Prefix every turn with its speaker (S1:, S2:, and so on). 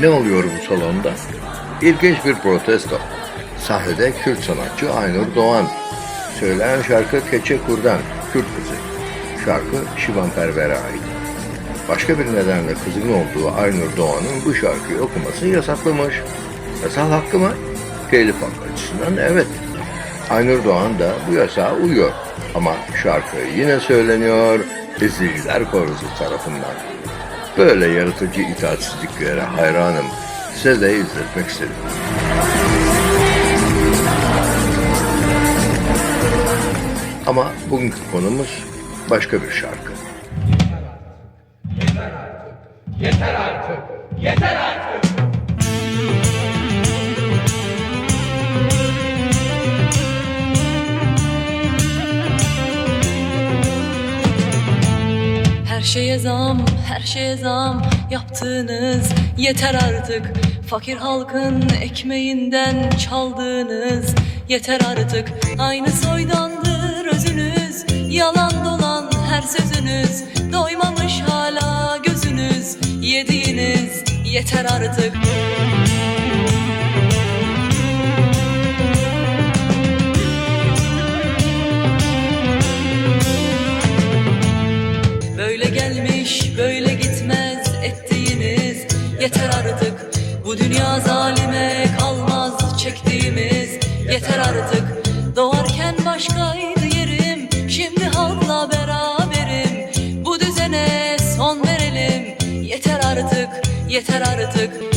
S1: Ne oluyor bu salonda? İlginç bir protesto. Sahnede Kürt sanatçı Aynur Doğan. Söyleyen şarkı Keçe Kurdan, Kürt kızı. Şarkı Şivan Perver'e ait. Başka bir nedenle kızın olduğu Aynur Doğan'ın bu şarkıyı okuması yasaklamış. Yasal hakkı mı? Telif hakkı açısından evet. Aynur Doğan da bu yasağa uyuyor. Ama şarkı yine söyleniyor izleyiciler korusu tarafından. Böyle yaratıcı itaatsizliklere hayranım. Size de izletmek istedim. Ama bugünkü konumuz başka bir şarkı.
S2: Her şeye zam, her şeye zam yaptığınız yeter artık. Fakir halkın ekmeğinden çaldığınız yeter artık. Aynı soydandır özünüz, yalan dolan her sözünüz. Doymamış hala gözünüz, yediğiniz yeter artık. Gelmiş böyle gitmez ettiğiniz yeter artık. Bu dünya zalime kalmaz çektiğimiz yeter artık. Doğarken başkaydı yerim şimdi halkla beraberim. Bu düzene son verelim yeter artık yeter artık